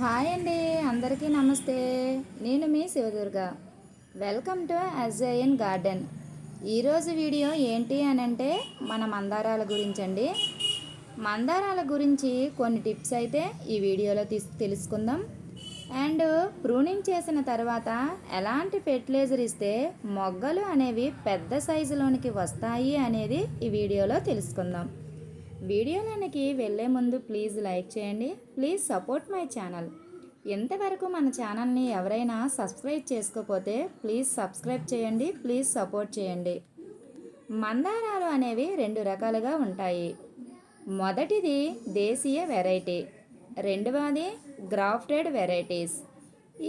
Hi అండి అందరికీ నమస్తే. నేను మీ Shivadurga. Welcome to Ajayan garden ఈరోజు వీడియో ఏంటి అని అంటే మన మందారాల గురించి అండి మందారాల గురించి కొన్ని టిప్స్ అయితే ఈ వీడియోలో తీసు తెలుసుకుందాం. అండ్ ప్రూనింగ్ చేసిన తర్వాత ఎలాంటి ఫెర్టిలైజర్ ఇస్తే మొగ్గలు అనేవి పెద్ద సైజులోనికి వస్తాయి అనేది ఈ వీడియోలో తెలుసుకుందాం. వీడియోలోనికి వెళ్ళే ముందు ప్లీజ్ లైక్ చేయండి ప్లీజ్ సపోర్ట్ మై ఛానల్. ఎంతవరకు మన ఛానల్ని ఎవరైనా సబ్స్క్రైబ్ చేసుకోకపోతే ప్లీజ్ సబ్స్క్రైబ్ చేయండి ప్లీజ్ సపోర్ట్ చేయండి. మందారాలు అనేవి రెండు రకాలుగా ఉంటాయి. మొదటిది దేశీయ వెరైటీ రెండవది గ్రాఫ్టెడ్ వెరైటీస్.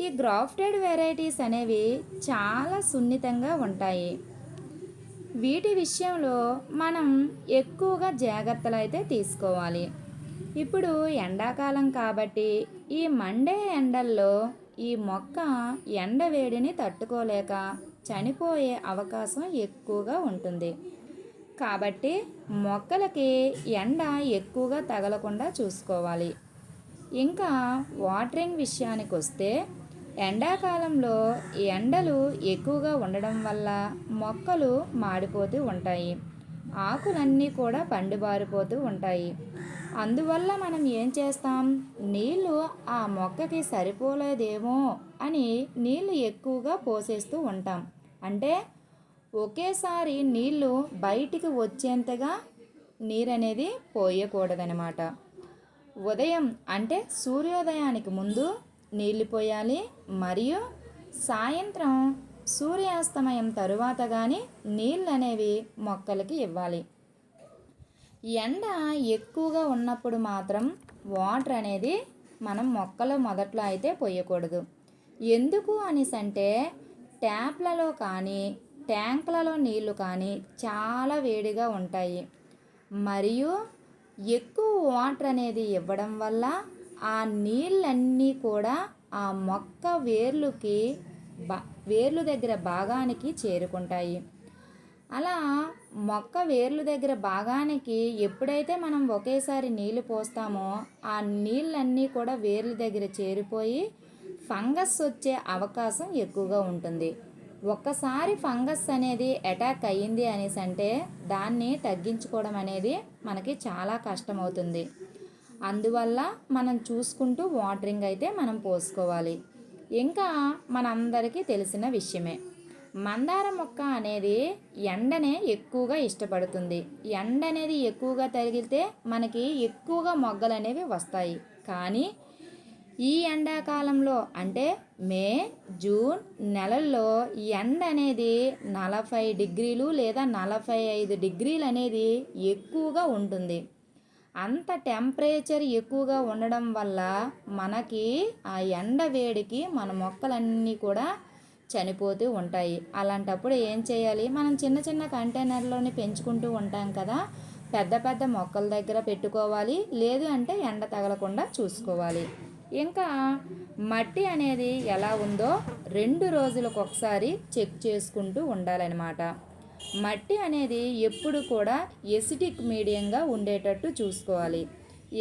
ఈ గ్రాఫ్టెడ్ వెరైటీస్ అనేవి చాలా సున్నితంగా ఉంటాయి. వీటి విషయంలో మనం ఎక్కువగా జాగ్రత్తలు అయితే తీసుకోవాలి. ఇప్పుడు ఎండాకాలం కాబట్టి ఈ మండే ఎండల్లో ఈ మొక్క ఎండ వేడిని తట్టుకోలేక చనిపోయే అవకాశం ఎక్కువగా ఉంటుంది. కాబట్టి మొక్కలకి ఎండ ఎక్కువగా తగలకుండా చూసుకోవాలి. ఇంకా వాటరింగ్ విషయానికి వస్తే ఎండాకాలంలో ఎండలు ఎక్కువగా ఉండడం వల్ల మొక్కలు మాడిపోతూ ఉంటాయి. ఆకులన్నీ కూడా పండుబారిపోతూ ఉంటాయి. అందువల్ల మనం ఏం చేస్తాం? నీళ్ళు ఆ మొక్కకి సరిపోలేదేమో అని నీళ్ళు ఎక్కువగా పోసేస్తూ ఉంటాం. అంటే ఒకేసారి నీళ్ళు బయటికి వచ్చేంతగా నీరు అనేది పోయకూడదనమాట. ఉదయం అంటే సూర్యోదయానికి ముందు నీళ్ళు పోయాలి. మరియు సాయంత్రం సూర్యాస్తమయం తరువాత కానీ నీళ్ళు అనేవి మొక్కలకి ఇవ్వాలి. ఎండ ఎక్కువగా ఉన్నప్పుడు మాత్రం వాటర్ అనేది మనం మొక్కలు మొదట్లో అయితే పోయకూడదు. ఎందుకు అనేసి అంటే ట్యాప్లలో కానీ ట్యాంకులలో నీళ్ళు కానీ చాలా వేడిగా ఉంటాయి. మరియు ఎక్కువ వాటర్ అనేది ఇవ్వడం వల్ల ఆ నీళ్ళన్నీ కూడా ఆ మొక్క వేర్లుకి బా వేర్లు దగ్గర భాగానికి చేరుకుంటాయి. అలా మొక్క వేర్లు దగ్గర భాగానికి ఎప్పుడైతే మనం ఒకేసారి నీళ్ళు పోస్తామో ఆ నీళ్ళన్నీ కూడా వేర్ల దగ్గర చేరిపోయి ఫంగస్ వచ్చే అవకాశం ఎక్కువగా ఉంటుంది. ఒక్కసారి ఫంగస్ అనేది అటాక్ అయ్యింది అనేసి అంటే దాన్ని తగ్గించుకోవడం అనేది మనకి చాలా కష్టమవుతుంది. అందువల్ల మనం చూసుకుంటూ వాటరింగ్ అయితే మనం పోసుకోవాలి. ఇంకా మనందరికీ తెలిసిన విషయమే. మందార మొక్క అనేది ఎండనే ఎక్కువగా ఇష్టపడుతుంది. ఎండ అనేది ఎక్కువగా తగిలితే మనకి ఎక్కువగా మొగ్గలు అనేవి వస్తాయి. కానీ ఈ ఎండాకాలంలో అంటే మే జూన్ నెలల్లో ఎండ అనేది నలభై డిగ్రీలు లేదా నలభై ఐదు డిగ్రీలు అనేది ఎక్కువగా ఉంటుంది. అంత టెంపరేచర్ ఎక్కువగా ఉండడం వల్ల మనకి ఆ ఎండ వేడికి మన మొక్కలన్నీ కూడా చనిపోతూ ఉంటాయి. అలాంటప్పుడు ఏం చేయాలి? మనం చిన్న చిన్న కంటైనర్లోని పెంచుకుంటూ ఉంటాం కదా. పెద్ద పెద్ద మొక్కల దగ్గర పెట్టుకోవాలి. లేదు అంటే ఎండ తగలకుండా చూసుకోవాలి. ఇంకా మట్టి అనేది ఎలా ఉందో రెండు రోజులకు ఒకసారి చెక్ చేసుకుంటూ ఉండాలన్నమాట. మట్టి అనేది ఎప్పుడు కూడా ఎసిటిక్ మీడియంగా ఉండేటట్టు చూసుకోవాలి.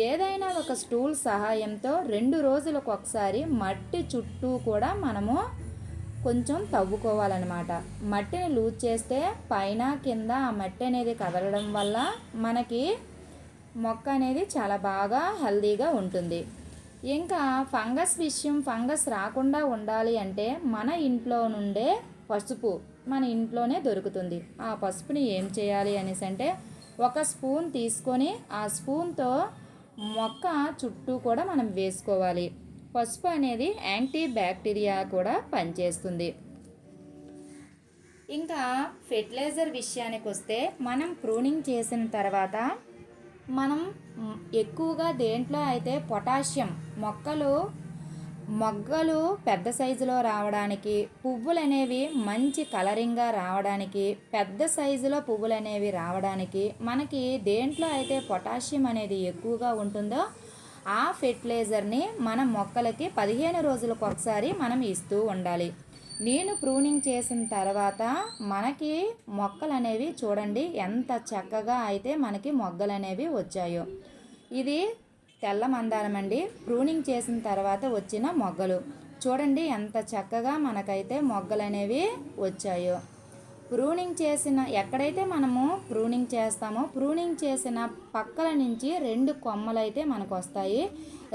ఏదైనా ఒక స్టూల్ సహాయంతో రెండు రోజులకు ఒకసారి మట్టి చుట్టూ కూడా మనము కొంచెం తవ్వుకోవాలన్నమాట. మట్టిని లూజ్ చేస్తే పైన కింద ఆ మట్టి అనేది కదలడం వల్ల మనకి మొక్క అనేది చాలా బాగా హెల్దీగా ఉంటుంది. ఇంకా ఫంగస్ విషయం ఫంగస్ రాకుండా ఉండాలి అంటే మన ఇంట్లో నుండే పసుపు మన ఇంట్లోనే దొరుకుతుంది. ఆ పసుపుని ఏం చేయాలి అనేసి అంటే ఒక స్పూన్ తీసుకొని ఆ స్పూన్తో మొక్క చుట్టూ కూడా మనం వేసుకోవాలి. పసుపు అనేది యాంటీ బ్యాక్టీరియా కూడా పనిచేస్తుంది. ఇంకా ఫెర్టిలైజర్ విషయానికి వస్తే మనం ప్రూనింగ్ చేసిన తర్వాత మనం ఎక్కువగా దేంట్లో అయితే పొటాషియం మొక్కలు మొగ్గలు పెద్ద సైజులో రావడానికి పువ్వులు అనేవి మంచి కలరింగ్గా రావడానికి పెద్ద సైజులో పువ్వులు అనేవి రావడానికి మనకి దేంట్లో అయితే పొటాషియం అనేది ఎక్కువగా ఉంటుందో ఆ ఫెర్టిలైజర్ని మన మొక్కలకి పదిహేను రోజులకు ఒకసారి మనం ఇస్తూ ఉండాలి. నేను ప్రూనింగ్ చేసిన తర్వాత మనకి మొక్కలు అనేవి చూడండి ఎంత చక్కగా అయితే మనకి మొగ్గలు అనేవి వచ్చాయో. ఇది తెల్ల మందారం అండి ప్రూనింగ్ చేసిన తర్వాత వచ్చిన మొగ్గలు. చూడండి ఎంత చక్కగా మనకైతే మొగ్గలు అనేవి వచ్చాయో. ప్రూనింగ్ చేసిన ఎక్కడైతే మనము ప్రూనింగ్ చేస్తామో ప్రూనింగ్ చేసిన పక్కల నుంచి రెండు కొమ్మలు అయితే మనకు వస్తాయి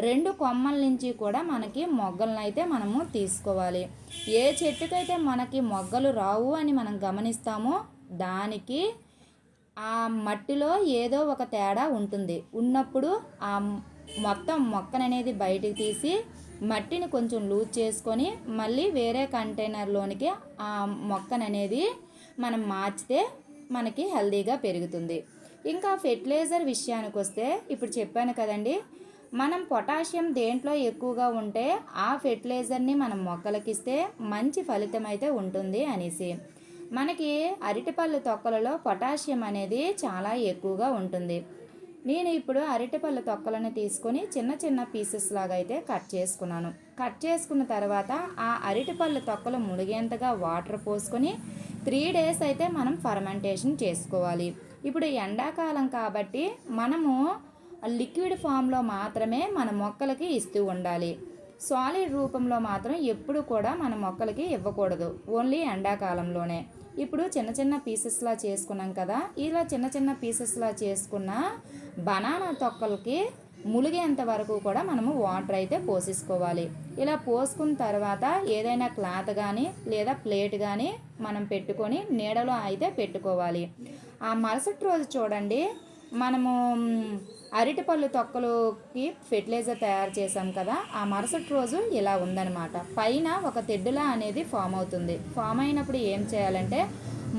రెండు కొమ్మల నుంచి కూడా మనకి మొగ్గలను అయితే మనము తీసుకోవాలి. ఏ చెట్టుకైతే మనకి మొగ్గలు రావు అని మనం గమనిస్తామో దానికి ఆ మట్టిలో ఏదో ఒక తేడా ఉంటుంది. ఉన్నప్పుడు ఆ మొత్తం మొక్కననేది బయటికి తీసి మట్టిని కొంచెం లూజ్ చేసుకొని మళ్ళీ వేరే కంటైనర్లోనికి ఆ మొక్కననేది మనం మార్చితే మనకి హెల్దీగా పెరుగుతుంది. ఇంకా ఫెర్టిలైజర్ విషయానికి వస్తే ఇప్పుడు చెప్పాను కదండి మనం పొటాషియం దేంట్లో ఎక్కువగా ఉంటే ఆ ఫెర్టిలైజర్ని మనం మొక్కలకిస్తే మంచి ఫలితం అయితే ఉంటుంది అనేసి. మనకి అరటిపళ్ళు తొక్కలలో పొటాషియం అనేది చాలా ఎక్కువగా ఉంటుంది. నేను ఇప్పుడు అరటిపళ్ళు తొక్కలను తీసుకొని చిన్న చిన్న పీసెస్ లాగా అయితే కట్ చేసుకున్నాను. కట్ చేసుకున్న తర్వాత ఆ అరటిపళ్ళు తొక్కలు మునిగేంతగా వాటర్ పోసుకొని త్రీ డేస్ అయితే మనం ఫర్మెంటేషన్ చేసుకోవాలి. ఇప్పుడు ఎండాకాలం కాబట్టి మనము లిక్విడ్ ఫామ్లో మాత్రమే మన మొక్కలకి ఇస్తూ ఉండాలి. సాలిడ్ రూపంలో మాత్రం ఎప్పుడు కూడా మన మొక్కలకి ఇవ్వకూడదు. ఓన్లీ ఎండాకాలంలోనే. ఇప్పుడు చిన్న చిన్న పీసెస్లా చేసుకున్నాం కదా. ఇలా చిన్న చిన్న పీసెస్లా చేసుకున్న బనానా తొక్కలకి ములిగేంత వరకు కూడా మనము వాటర్ అయితే పోసేసుకోవాలి. ఇలా పోసుకున్న తర్వాత ఏదైనా క్లాత్ కానీ లేదా ప్లేట్ కానీ మనం పెట్టుకొని నీడలో అయితే పెట్టుకోవాలి. ఆ మరుసటి రోజు చూడండి మనము అరటిపళ్ళు తొక్కలోకి ఫెర్టిలైజర్ తయారు చేసాం కదా ఆ మరుసటి రోజు ఇలా ఉందన్నమాట. పైన ఒక తెడ్డులా అనేది ఫామ్ అవుతుంది. ఫామ్ అయినప్పుడు ఏం చేయాలంటే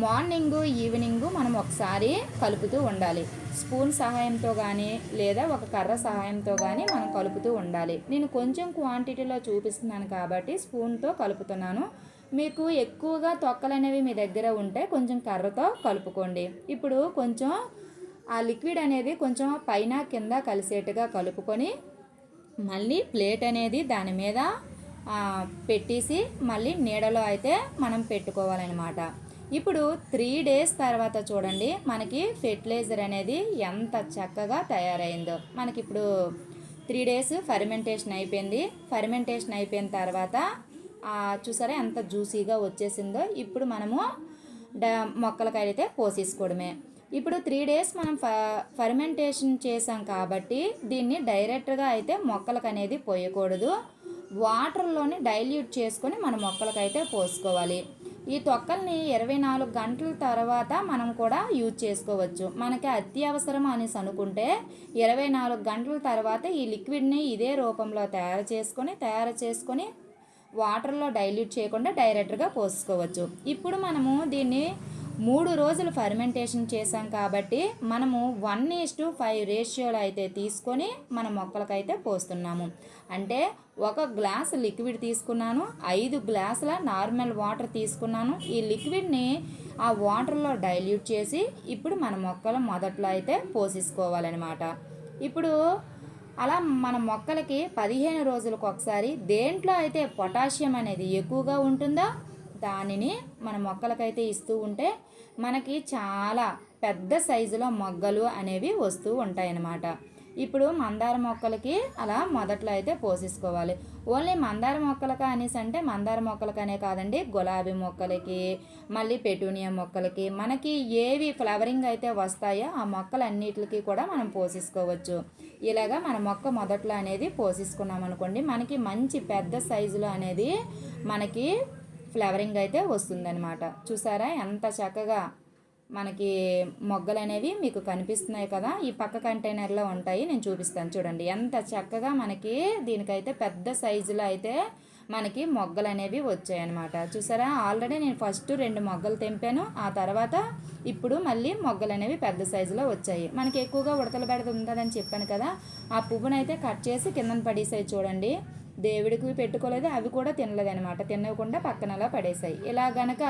మార్నింగు ఈవినింగు మనం ఒకసారి కలుపుతూ ఉండాలి. స్పూన్ సహాయంతో కానీ లేదా ఒక కర్ర సహాయంతో కానీ మనం కలుపుతూ ఉండాలి. నేను కొంచెం క్వాంటిటీలో చూపిస్తున్నాను కాబట్టి స్పూన్తో కలుపుతున్నాను. మీకు ఎక్కువగా తొక్కలు అనేవి మీ దగ్గర ఉంటే కొంచెం కర్రతో కలుపుకోండి. ఇప్పుడు కొంచెం ఆ లిక్విడ్ అనేది కొంచెం పైన కింద కలిసేట్టుగా కలుపుకొని మళ్ళీ ప్లేట్ అనేది దాని మీద పెట్టేసి మళ్ళీ నీడలో అయితే మనం పెట్టుకోవాలన్నమాట. ఇప్పుడు త్రీ డేస్ తర్వాత చూడండి మనకి ఫెర్టిలైజర్ అనేది ఎంత చక్కగా తయారైందో. మనకి ఇప్పుడు త్రీ డేస్ ఫర్మెంటేషన్ అయిపోయింది. ఫర్మెంటేషన్ అయిపోయిన తర్వాత చూసారా ఎంత జ్యూసీగా వచ్చేసిందో. ఇప్పుడు మనము డ మొక్కలకైతే పోసేసుకోవడమే. ఇప్పుడు త్రీ డేస్ మనం ఫ ఫర్మెంటేషన్ చేసాం కాబట్టి దీన్ని డైరెక్ట్గా అయితే మొక్కలకు అనేది పోయకూడదు. వాటర్లోని డైల్యూట్ చేసుకొని మన మొక్కలకైతే పోసుకోవాలి. ఈ తొక్కల్ని ఇరవై నాలుగు గంటల తర్వాత మనం కూడా యూజ్ చేసుకోవచ్చు. మనకి అత్యవసరం అనేసి అనుకుంటే ఇరవై నాలుగు గంటల తర్వాత ఈ లిక్విడ్ని ఇదే రూపంలో తయారు చేసుకొని తయారు చేసుకొని వాటర్లో డైల్యూట్ చేయకుండా డైరెక్ట్గా పోసుకోవచ్చు. ఇప్పుడు మనము దీన్ని మూడు రోజులు ఫర్మెంటేషన్ చేసాం కాబట్టి మనము వన్ ఈస్ టు ఫైవ్ రేషియోలో అయితే తీసుకొని మన మొక్కలకైతే పోస్తున్నాము. అంటే ఒక గ్లాస్ లిక్విడ్ తీసుకున్నాను ఐదు గ్లాసుల నార్మల్ వాటర్ తీసుకున్నాను. ఈ లిక్విడ్ని ఆ వాటర్లో డైల్యూట్ చేసి ఇప్పుడు మన మొక్కలు మొదట్లో అయితే పోసేసుకోవాలన్నమాట. ఇప్పుడు అలా మన మొక్కలకి పదిహేను రోజులకు ఒకసారి దేంట్లో అయితే పొటాషియం అనేది ఎక్కువగా ఉంటుందో దానిని మన మొక్కలకైతే ఇస్తూ ఉంటే మనకి చాలా పెద్ద సైజులో మొగ్గలు అనేవి వస్తూ ఉంటాయన్నమాట. ఇప్పుడు మందార మొక్కలకి అలా మొదట్లో అయితే పోసేసుకోవాలి. ఓన్లీ మందార మొక్కలకా అనేసి అంటే మందార మొక్కలకనే కాదండి గులాబీ మొక్కలకి మళ్ళీ పెటూనియా మొక్కలకి మనకి ఏవి ఫ్లవరింగ్ అయితే వస్తాయో ఆ మొక్కలన్నిటికి కూడా మనం పోసేసుకోవచ్చు. ఇలాగా మన మొక్క మొదట్లో అనేది పోసేసుకున్నాం అనుకోండి మనకి మంచి పెద్ద సైజులో అనేది మనకి ఫ్లేవరింగ్ అయితే వస్తుందన్నమాట. చూసారా? ఎంత చక్కగా మనకి మొగ్గలు అనేవి మీకు కనిపిస్తున్నాయి కదా? ఈ పక్క కంటైనర్లో ఉంటాయి. నేను చూపిస్తాను చూడండి. ఎంత చక్కగా మనకి దీనికైతే పెద్ద సైజులో అయితే మనకి మొగ్గలు అనేవి వచ్చాయన్నమాట. చూసారా? ఆల్రెడీ నేను ఫస్ట్ రెండు మొగ్గలు తెంపాను. ఆ తర్వాత ఇప్పుడు మళ్ళీ మొగ్గలు అనేవి పెద్ద సైజులో వచ్చాయి. మనకి ఎక్కువగా ఉడతలు బెడద ఉంటుందని చెప్పాను కదా? ఆ పువ్వునైతే కట్ చేసి కిందన పడేసాయి చూడండి. దేవుడికి పెట్టుకోలేదు అవి కూడా తినలేదు అనమాట తినకుండా పక్కనలా పడేసాయి ఇలా గనక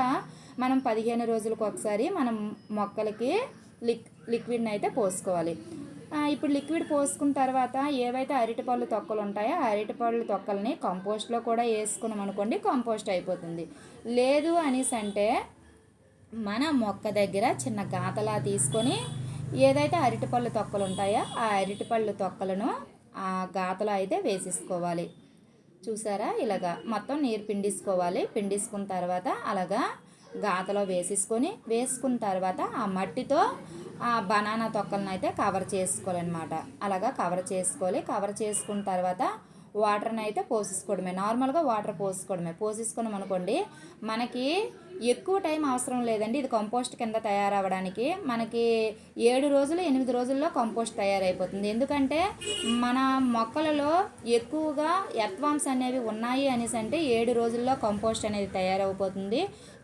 మనం పదిహేను రోజులకు ఒకసారి మనం మొక్కలకి లిక్ లిక్విడ్ని అయితే పోసుకోవాలి. ఇప్పుడు లిక్విడ్ పోసుకున్న తర్వాత ఏవైతే అరటిపళ్ళు తొక్కలు ఉంటాయో అరటిపళ్ళు తొక్కల్ని కంపోస్ట్లో కూడా వేసుకున్నాం అనుకోండి కంపోస్ట్ అయిపోతుంది. లేదు అనేసి అంటే మన మొక్క దగ్గర చిన్న గాతలా తీసుకొని ఏదైతే అరటిపళ్ళు తొక్కలు ఉంటాయో ఆ అరటిపళ్ళు తొక్కలను ఆ గాతలో అయితే వేసేసుకోవాలి. చూసారా? ఇలాగా మొత్తం నీరు పిండేసుకోవాలి. పిండేసుకున్న తర్వాత అలాగా గాతలో వేసేసుకొని వేసుకున్న తర్వాత ఆ మట్టితో ఆ బనానా తొక్కలను అయితే కవర్ చేసుకోవాలన్నమాట. అలాగా కవర్ చేసుకోవాలి. కవర్ చేసుకున్న తర్వాత వాటర్ని అయితే పోసేసుకోవడమే. నార్మల్గా వాటర్ పోసుకోవడమే పోసేసుకున్నాం అనుకోండి మనకి ఎక్కువ టైం అవసరం లేదండి. ఇది కంపోస్ట్ కింద తయారవ్వడానికి. మనకి ఏడు రోజులు ఎనిమిది రోజుల్లో కంపోస్ట్ తయారైపోతుంది. ఎందుకంటే మన మొక్కలలో ఎక్కువగా ఎత్వాంస్ అనేవి ఉన్నాయి అనేసి అంటే ఏడు రోజుల్లో కంపోస్ట్ అనేది తయారైపోతుంది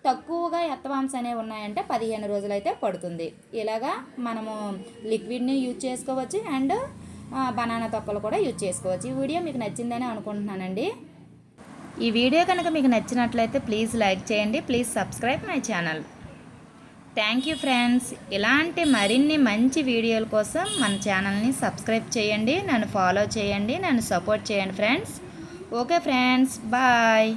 తక్కువగా ఎత్తవాంస్ అనేవి ఉన్నాయంటే పదిహేను రోజులు అయితే పడుతుంది. ఇలాగా మనము లిక్విడ్ని యూజ్ చేసుకోవచ్చు. అండ్ బనానా తొక్కలు కూడా యూజ్ చేసుకోవచ్చు. ఈ వీడియో మీకు నచ్చిందని అనుకుంటున్నానండి. ఈ వీడియో కనుక మీకు నచ్చినట్లయితే ప్లీజ్ లైక్ చేయండి. Please subscribe my channel. Thank you friends. ఇలాంటి మరిన్ని మంచి వీడియోల కోసం మన ఛానల్ని సబ్స్క్రైబ్ చేయండి. నన్ను ఫాలో చేయండి. నన్ను సపోర్ట్ చేయండి ఫ్రెండ్స్. Okay friends. బాయ్.